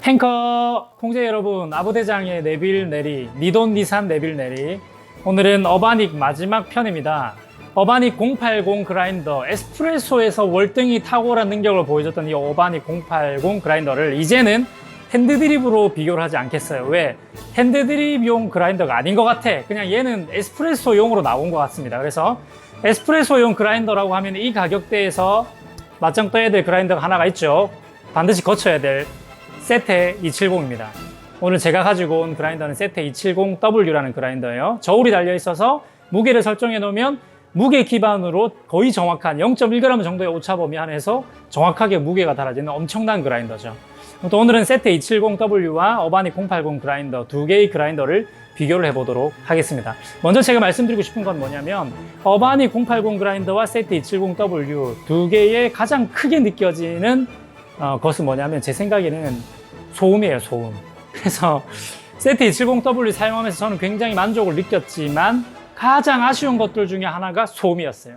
탱커 공제 여러분 아부대장의 네빌 네리 니돈 니산 네빌 네리. 오늘은 어바닉 마지막 편입니다. 어바닉 080 그라인더 에스프레소에서 월등히 탁월한 능력을 보여줬던 이 어바닉 080 그라인더를 이제는 핸드드립으로 비교를 하지 않겠어요. 왜? 핸드드립용 그라인더가 아닌 것 같아. 그냥 얘는 에스프레소용으로 나온 것 같습니다. 그래서 에스프레소용 그라인더라고 하면 이 가격대에서 맞짱 떠야 될 그라인더가 하나가 있죠. 반드시 거쳐야 될 세테 270입니다. 오늘 제가 가지고 온 그라인더는 세테 270W라는 그라인더예요. 저울이 달려 있어서 무게를 설정해 놓으면 무게 기반으로 거의 정확한 0.1g 정도의 오차 범위 안에서 정확하게 무게가 달아지는 엄청난 그라인더죠. 또 오늘은 세테 270W와 어바닉 080 그라인더 두 개의 그라인더를 비교를 해보도록 하겠습니다. 먼저 제가 말씀드리고 싶은 건 뭐냐면 어바닉 080 그라인더와 세테 270W 두 개의 가장 크게 느껴지는 어, 것은 뭐냐면 제 생각에는 소음이에요, 소음. 그래서 세트 270W 사용하면서 저는 굉장히 만족을 느꼈지만 가장 아쉬운 것들 중에 하나가 소음이었어요.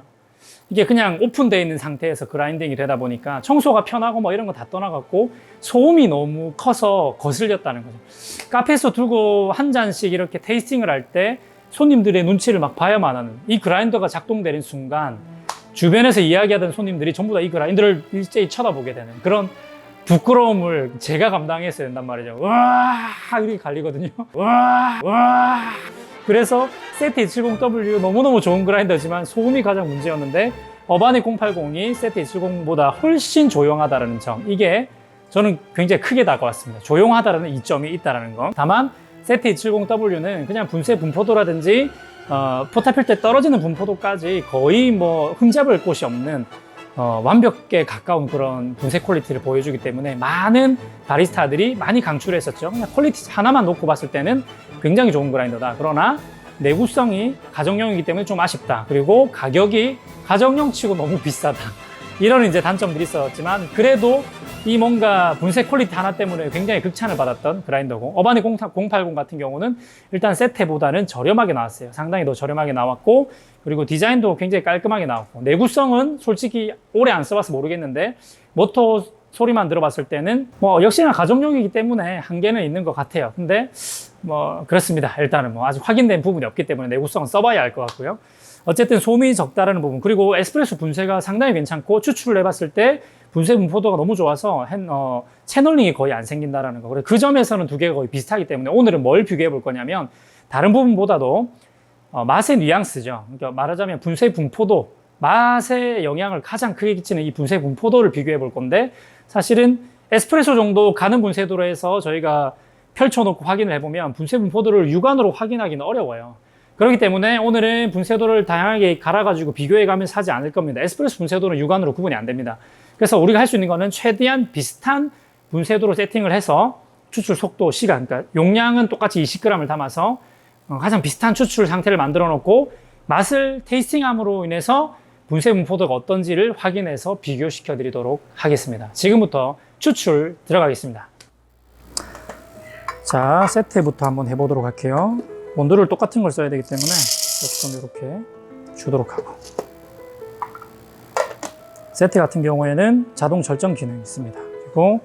이게 그냥 오픈되어 있는 상태에서 그라인딩이 되다 보니까 청소가 편하고 뭐 이런 거 다 떠나갔고 소음이 너무 커서 거슬렸다는 거죠. 카페에서 두고 한 잔씩 이렇게 테이스팅을 할 때 손님들의 눈치를 막 봐야만 하는 이 그라인더가 작동되는 순간 주변에서 이야기하던 손님들이 전부 다 이 그라인더를 일제히 쳐다보게 되는 그런 부끄러움을 제가 감당했어야 된단 말이죠. 와 이렇게 갈리거든요. 와 와. 그래서 세트 270W 너무너무 좋은 그라인더지만 소음이 가장 문제였는데 어바닉 080이 세트 270보다 훨씬 조용하다는 점 이게 저는 굉장히 크게 다가왔습니다. 조용하다는 이점이 있다는 거. 다만 세트 270W는 그냥 분쇄 분포도라든지 어, 포탑일 때 떨어지는 분포도까지 거의 뭐 흠잡을 곳이 없는 어, 완벽에 가까운 그런 분쇄 퀄리티를 보여주기 때문에 많은 바리스타들이 많이 강추를 했었죠. 그냥 퀄리티 하나만 놓고 봤을 때는 굉장히 좋은 그라인더다. 그러나 내구성이 가정용이기 때문에 좀 아쉽다. 그리고 가격이 가정용 치고 너무 비싸다. 이런 이제 단점들이 있었지만 그래도 이 뭔가 분쇄 퀄리티 하나 때문에 굉장히 극찬을 받았던 그라인더고 어바니 080 같은 경우는 일단 세테보다는 저렴하게 나왔어요. 상당히 더 저렴하게 나왔고 그리고 디자인도 굉장히 깔끔하게 나왔고 내구성은 솔직히 오래 안 써봐서 모르겠는데 모터 소리만 들어봤을 때는 뭐 역시나 가정용이기 때문에 한계는 있는 것 같아요. 근데 뭐 그렇습니다. 일단은 뭐 아직 확인된 부분이 없기 때문에 내구성은 써봐야 알 것 같고요. 어쨌든 소음이 적다라는 부분 그리고 에스프레소 분쇄가 상당히 괜찮고 추출을 해봤을 때 분쇄 분포도가 너무 좋아서 핸, 어, 채널링이 거의 안 생긴다라는 거. 그래 그 점에서는 두 개가 거의 비슷하기 때문에 오늘은 뭘 비교해 볼 거냐면 다른 부분보다도 어, 맛의 뉘앙스죠. 그러니까 말하자면 분쇄 분포도 맛의 영향을 가장 크게 끼치는 이 분쇄 분포도를 비교해 볼 건데 사실은 에스프레소 정도 가는 분쇄도로 해서 저희가 펼쳐놓고 확인을 해보면 분쇄 분포도를 육안으로 확인하기는 어려워요. 그렇기 때문에 오늘은 분쇄도를 다양하게 갈아가지고 비교해가면서 하지 않을 겁니다. 에스프레소 분쇄도는 육안으로 구분이 안 됩니다. 그래서 우리가 할 수 있는 거는 최대한 비슷한 분쇄도로 세팅을 해서 추출 속도, 시간, 그러니까 용량은 똑같이 20g을 담아서 어, 가장 비슷한 추출 상태를 만들어 놓고 맛을 테이스팅함으로 인해서 분쇄 분포도가 어떤지를 확인해서 비교시켜 드리도록 하겠습니다. 지금부터 추출 들어가겠습니다. 자, 세트부터 한번 해보도록 할게요. 온도를 똑같은 걸 써야 되기 때문에 조금 이렇게 주도록 하고 세트 같은 경우에는 자동 절정 기능이 있습니다. 그리고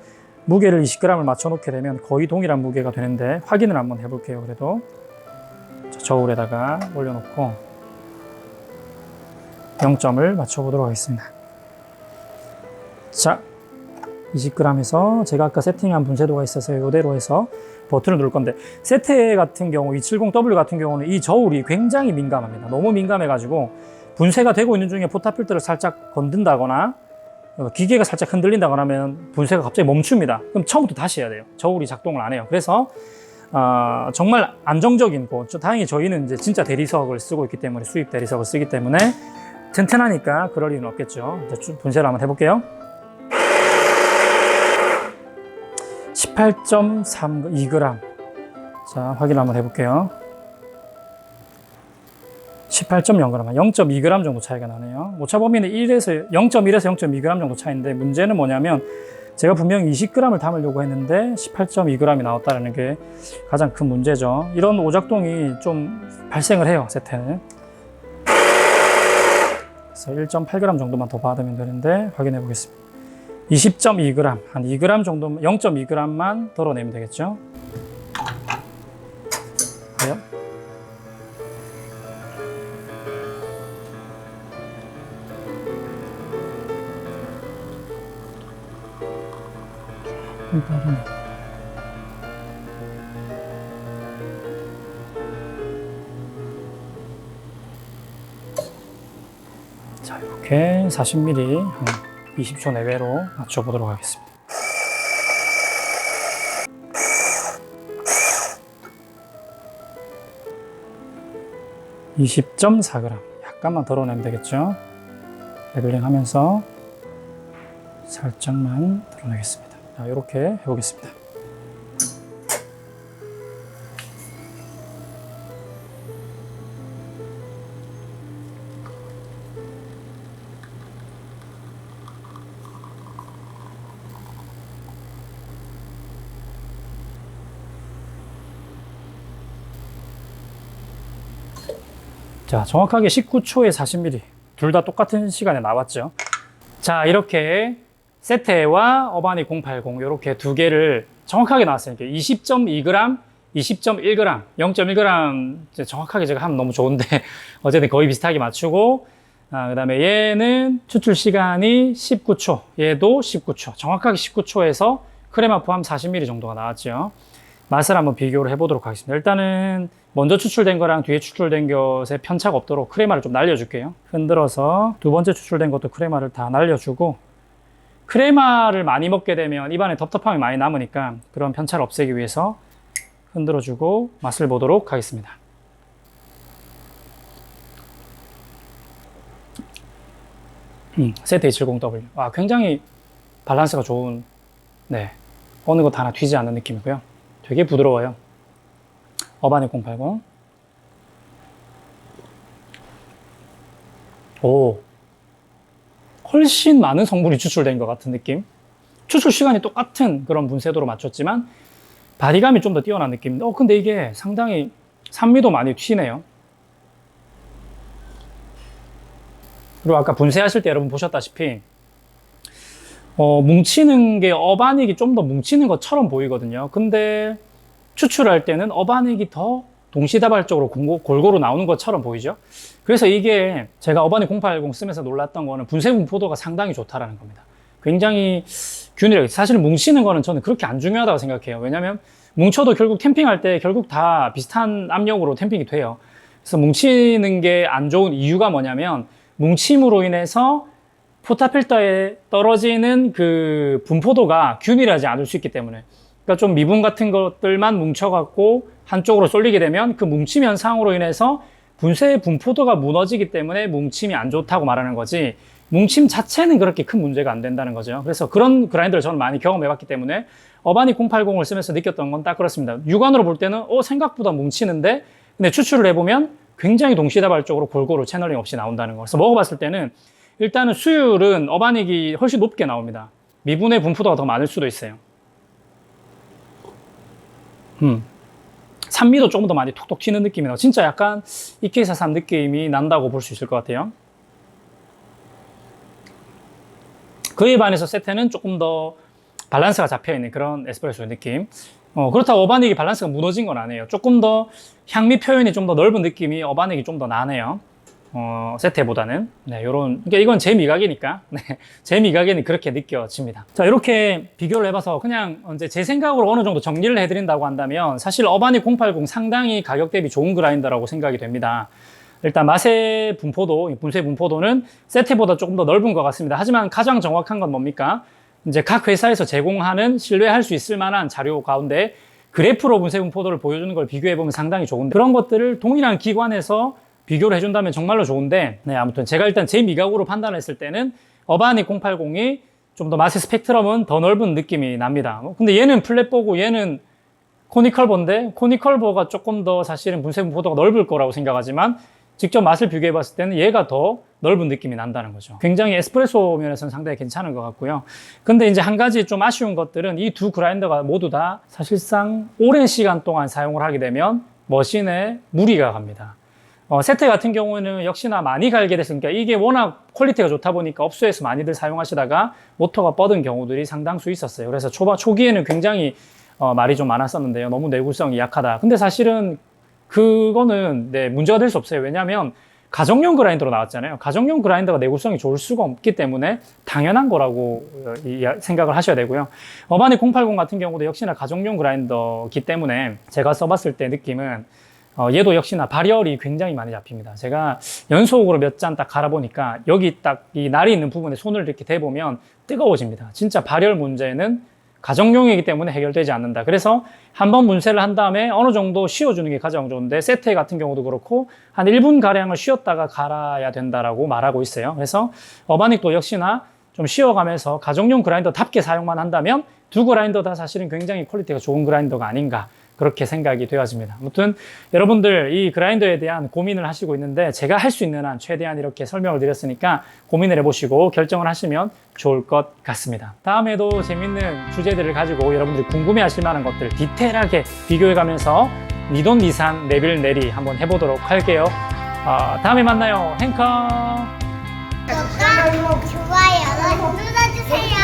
무게를 20g을 맞춰 놓게 되면 거의 동일한 무게가 되는데 확인을 한번 해볼게요. 그래도 자, 저울에다가 올려놓고 0점을 맞춰보도록 하겠습니다. 자, 20g에서 제가 아까 세팅한 분쇄도가 있어서 이대로 해서 버튼을 누를 건데 세테 같은 경우 270W 같은 경우는 이 저울이 굉장히 민감합니다. 너무 민감해가지고 분쇄가 되고 있는 중에 포탑 필터를 살짝 건든다거나 어, 기계가 살짝 흔들린다거나 하면 분쇄가 갑자기 멈춥니다. 그럼 처음부터 다시 해야 돼요. 저울이 작동을 안 해요. 그래서 어, 정말 안정적인 거. 다행히 저희는 이제 진짜 대리석을 쓰고 있기 때문에 수입 대리석을 쓰기 때문에 튼튼하니까 그럴 일은 없겠죠. 분쇄를 한번 해볼게요. 18.32g. 자, 확인 한번 해볼게요. 18.0g, 0.2g 정도 차이가 나네요. 오차 범위는 1에서 0.1에서 0.2g 정도 차이인데 문제는 뭐냐면 제가 분명 20g을 담으려고 했는데 18.2g이 나왔다는 게 가장 큰 문제죠. 이런 오작동이 좀 발생을 해요, 세트는. 그래서 1.8g 정도만 더 받으면 되는데 확인해 보겠습니다. 20.2g, 한 2g 정도, 0.2g만 덜어내면 되겠죠. 그래요? 좀 빠르네. 자, 이렇게 40ml 한 20초 내외로 맞춰보도록 하겠습니다. (20.4g) 약간만 덜어내면 되겠죠 레벨링 하면서 살짝만 덜어내겠습니다 자, 이렇게 해보겠습니다 자, 정확하게 19초에 40ml. 둘다 똑같은 시간에 나왔죠. 자, 이렇게 세테와 어바니 080 이렇게 두 개를 정확하게 나왔으니까 20.2g, 20.1g, 0.1g 이제 정확하게 제가 하면 너무 좋은데 어쨌든 거의 비슷하게 맞추고 아, 그 다음에 얘는 추출 시간이 19초, 얘도 19초, 정확하게 19초에서 크레마 포함 40ml 정도가 나왔죠. 맛을 한번 비교를 해보도록 하겠습니다. 일단은 먼저 추출된 거랑 뒤에 추출된 것에 편차가 없도록 크레마를 좀 날려줄게요. 흔들어서 두 번째 추출된 것도 크레마를 다 날려주고 크레마를 많이 먹게 되면 입안에 텁텁함이 많이 남으니까 그런 편차를 없애기 위해서 흔들어주고 맛을 보도록 하겠습니다. 음, 세트 270W. 와, 굉장히 밸런스가 좋은, 네. 어느 것 하나 튀지 않는 느낌이고요. 되게 부드러워요. 어바닉 080. 오. 훨씬 많은 성분이 추출된 것 같은 느낌. 추출 시간이 똑같은 그런 분쇄도로 맞췄지만 바디감이 좀 더 뛰어난 느낌인데, 어, 근데 이게 상당히 산미도 많이 튀네요. 그리고 아까 분쇄하실 때 여러분 보셨다시피 어, 뭉치는 게 어바닉이 좀 더 뭉치는 것처럼 보이거든요. 근데 추출할 때는 어바닉이 더 동시다발적으로 골고루 나오는 것처럼 보이죠. 그래서 이게 제가 어바닉 080 쓰면서 놀랐던 거는 분쇄 분포도가 상당히 좋다라는 겁니다. 굉장히 균일하게 사실 뭉치는 거는 저는 그렇게 안 중요하다고 생각해요. 왜냐하면 뭉쳐도 결국 캠핑할 때 결국 다 비슷한 압력으로 캠핑이 돼요. 그래서 뭉치는 게 안 좋은 이유가 뭐냐면 뭉침으로 인해서 포타필터에 떨어지는 그 분포도가 균일하지 않을 수 있기 때문에 그러니까 좀 미분 같은 것들만 뭉쳐갖고 한쪽으로 쏠리게 되면 그 뭉침 현상으로 인해서 분쇄의 분포도가 무너지기 때문에 뭉침이 안 좋다고 말하는 거지 뭉침 자체는 그렇게 큰 문제가 안 된다는 거죠. 그래서 그런 그라인더를 저는 많이 경험해봤기 때문에 어바닉 080을 쓰면서 느꼈던 건 딱 그렇습니다. 육안으로 볼 때는 어 생각보다 뭉치는데 근데 추출을 해보면 굉장히 동시다발적으로 골고루 채널링 없이 나온다는 거. 그래서 먹어봤을 때는 일단은 수율은 어바닉이 훨씬 높게 나옵니다. 미분의 분포도가 더 많을 수도 있어요. 음. 산미도 조금 더 많이 톡톡 튀는 느낌이 나고 진짜 약간 이케이사산 느낌이 난다고 볼 수 있을 것 같아요. 그에 반해서 세테는 조금 더 밸런스가 잡혀있는 그런 에스프레소의 느낌. 어, 그렇다고 어바닉이 밸런스가 무너진 건 아니에요. 조금 더 향미 표현이 좀 더 넓은 느낌이 어바닉이 좀 더 나네요. 어, 세테보다는. 네, 요런. 그러니까 이건 제 미각이니까. 네, 제 미각에는 그렇게 느껴집니다. 자, 이렇게 비교를 해봐서 그냥 이제 제 생각으로 어느 정도 정리를 해드린다고 한다면 사실 어바닉 080 상당히 가격 대비 좋은 그라인더라고 생각이 됩니다. 일단 맛의 분포도, 분쇄 분포도는 세테보다 조금 더 넓은 것 같습니다. 하지만 가장 정확한 건 뭡니까? 이제 각 회사에서 제공하는 신뢰할 수 있을 만한 자료 가운데 그래프로 분쇄 분포도를 보여주는 걸 비교해 보면 상당히 좋은데 그런 것들을 동일한 기관에서 비교를 해준다면 정말로 좋은데 네 아무튼 제가 일단 제 미각으로 판단했을 때는 어바닉 080이 좀 더 맛의 스펙트럼은 더 넓은 느낌이 납니다. 뭐 근데 얘는 플랫보고 얘는 코니컬버인데 코니컬버가 조금 더 사실은 분쇄 분 포도가 넓을 거라고 생각하지만 직접 맛을 비교해 봤을 때는 얘가 더 넓은 느낌이 난다는 거죠. 굉장히 에스프레소 면에서는 상당히 괜찮은 것 같고요. 근데 이제 한 가지 좀 아쉬운 것들은 이 두 그라인더가 모두 다 사실상 오랜 시간 동안 사용을 하게 되면 머신에 무리가 갑니다. 어, 세태 같은 경우는 역시나 많이 갈게 됐으니까 이게 워낙 퀄리티가 좋다 보니까 업소에서 많이들 사용하시다가 모터가 뻗은 경우들이 상당수 있었어요. 그래서 초바, 초기에는 굉장히 어, 말이 좀 많았었는데요. 너무 내구성이 약하다. 근데 사실은 그거는 네, 문제가 될 수 없어요. 왜냐하면 가정용 그라인더로 나왔잖아요. 가정용 그라인더가 내구성이 좋을 수가 없기 때문에 당연한 거라고 어, 이- 생각을 하셔야 되고요. 어바닉 080 같은 경우도 역시나 가정용 그라인더기 때문에 제가 써봤을 때 느낌은 어, 얘도 역시나 발열이 굉장히 많이 잡힙니다. 제가 연속으로 몇 잔 딱 갈아보니까 여기 딱 이 날이 있는 부분에 손을 이렇게 대보면 뜨거워집니다. 진짜 발열 문제는 가정용이기 때문에 해결되지 않는다. 그래서 한 번 문세를 한 다음에 어느 정도 쉬어주는 게 가장 좋은데 세트 같은 경우도 그렇고 한 1분 가량을 쉬었다가 갈아야 된다라고 말하고 있어요. 그래서 어바닉도 역시나 좀 쉬어가면서 가정용 그라인더답게 사용만 한다면 두 그라인더 다 사실은 굉장히 퀄리티가 좋은 그라인더가 아닌가 그렇게 생각이 되어집니다. 아무튼 여러분들 이 그라인더에 대한 고민을 하시고 있는데 제가 할 수 있는 한 최대한 이렇게 설명을 드렸으니까 고민을 해보시고 결정을 하시면 좋을 것 같습니다. 다음에도 재밌는 주제들을 가지고 여러분들이 궁금해 하실 만한 것들 디테일하게 비교해 가면서 니돈 니산 네빌 네리 한번 해보도록 할게요. 어, 다음에 만나요. 행커. 구독과 좋아요를 눌러주세요.